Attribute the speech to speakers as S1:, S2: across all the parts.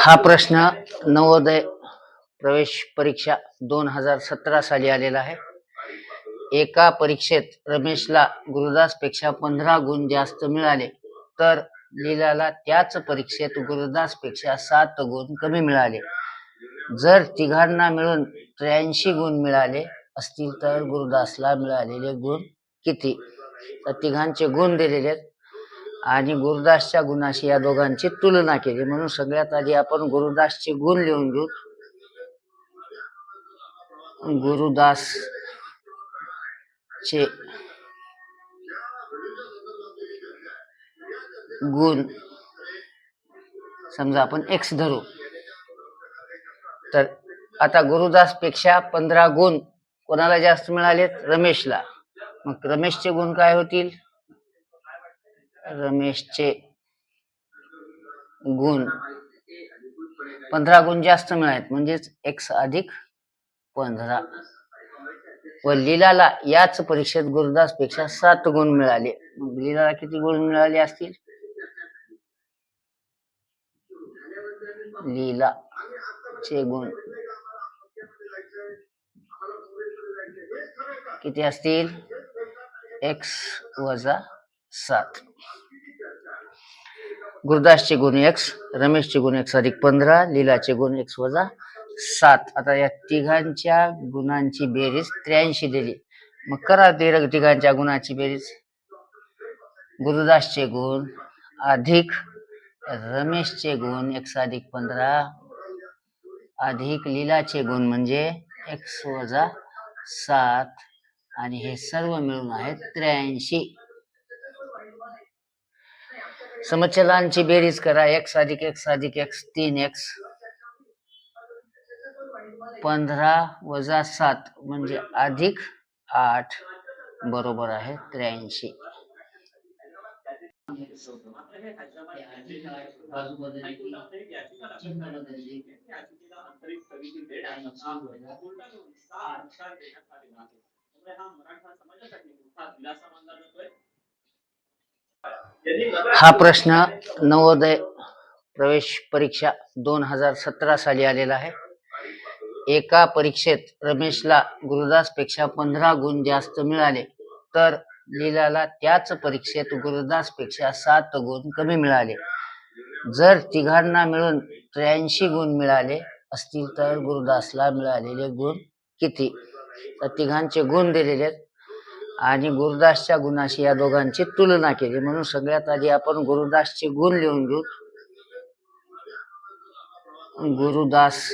S1: हा प्रश्न नवोदय प्रवेश परीक्षा दोन हजार सतरा साली आलेला आहे. एका परीक्षेत रमेशला गुरुदासपेक्षा पंधरा गुण जास्त मिळाले तर लीलाला त्याच परीक्षेत गुरुदासपेक्षा सात गुण कमी मिळाले. जर तिघांना मिळून त्र्याऐंशी गुण मिळाले असतील तर गुरुदासला मिळालेले गुण किती? तर तिघांचे गुण दिलेले आहेत. आणि गुरुदासच्या गुणाशी या दोघांची तुलना केली. म्हणून सगळ्यात आधी आपण गुरुदासचे गुण लिहून घेऊ. गुरुदास चे गुण समजा आपण एक्स धरू. तर आता गुरुदासपेक्षा पंधरा गुण कोणाला जास्त मिळालेत? रमेशला. मग रमेशचे गुण काय होतील? रमेशचे गुण. पंधरा गुण जास्त मिळालेत म्हणजेच एक्स अधिक पंधरा. व लीलाला याच परीक्षेत गुरुदासपेक्षा सात गुण मिळाले. लिलाला लीलाला किती गुण मिळाले असतील? लीला चे गुण. किती असतील? एक्स वजा सात. गुरुदासचे गुण एक्स रमेशचे गुण एक्स अधिक पंधरा लीलाचे गुण एक्स वजा सात. आता या तिघांच्या गुणांची बेरीज त्र्याऐंशी दिली. मग करा ते तिघांच्या गुणाची बेरीज. गुरुदासचे गुण अधिक रमेशचे गुण एक्स अधिक पंधरा. अधिक लीलाचे गुण म्हणजे एक्स वजा सात. आणि हे सर्व मिळून आहेत त्र्याऐंशी. समचलांची बेरीज करा. एक्स अधिक एक्स अधिक एक्स तीन एक्स पंधरा वजा सात म्हणजे अधिक आठ. बरोबर आहे. त्र्याऐंशी. हा हा प्रश्न नवोदय प्रवेश परीक्षा दोन हजार सतरा साली आलेला आहे. एका परीक्षेत रमेशला गुरुदासपेक्षा पंधरा गुण जास्त मिळाले तर लीलाला त्याच परीक्षेत गुरुदासपेक्षा सात गुण कमी मिळाले. जर तिघांना मिळून त्र्याऐंशी गुण मिळाले असतील तर गुरुदासला मिळालेले गुण किती? तर तिघांचे गुण दिलेले आहेत. आणि गुरुदासच्या गुणाशी या दोघांची तुलना केली. म्हणून सगळ्यात आधी आपण गुरुदासचे गुण लिहून घेऊ. गुरुदास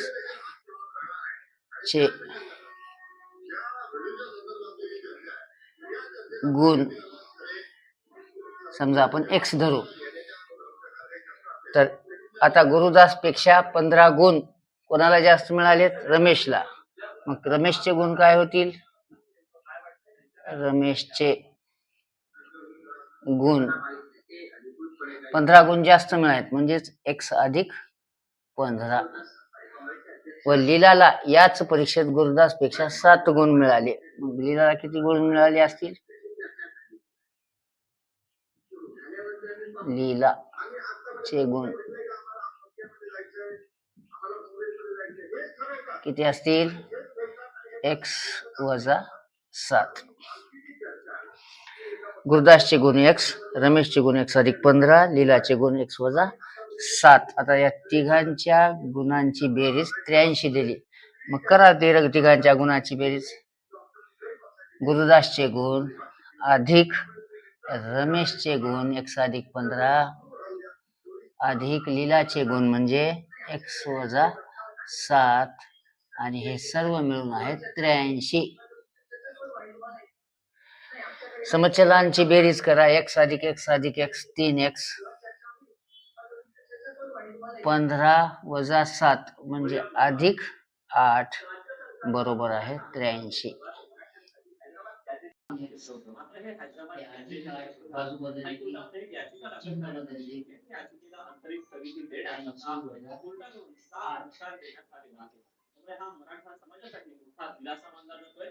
S1: चे गुण समजा आपण एक्स धरू. तर आता गुरुदासपेक्षा पंधरा गुण कोणाला जास्त मिळालेत? रमेशला. मग रमेशचे गुण काय होतील? रमेशचे गुण. पंधरा गुण जास्त मिळालेत म्हणजेच एक्स अधिक पंधरा. व लीलाला याच परीक्षेत गुरुदासपेक्षा सात गुण मिळाले. मग लीलाला किती गुण मिळाले असतील? लीला चे गुण. किती असतील? एक्स वजा सात. गुरुदासचे गुण एक्स रमेशचे गुण एक्स अधिक पंधरा लीलाचे गुण एक्स वजा सात. आता या तिघांच्या गुणांची बेरीज त्र्याऐंशी दिली. मग करा ते तिघांच्या गुणाची बेरीज. गुरुदासचे गुण अधिक रमेशचे गुण एक्स अधिक पंधरा अधिक लीलाचे गुण म्हणजे एक्स वजा सात. आणि हे सर्व मिळून आहेत त्र्याऐंशी. समचलांची बेरीज करा. एक्स अधिक एक्स अधिक एक्स तीन एक्स पंधरा वजा सात म्हणजे अधिक आठ बरोबर आहे त्र्याऐंशी.
S2: हा मराठा समाजासाठी मोठा दिलासा मानला जातोय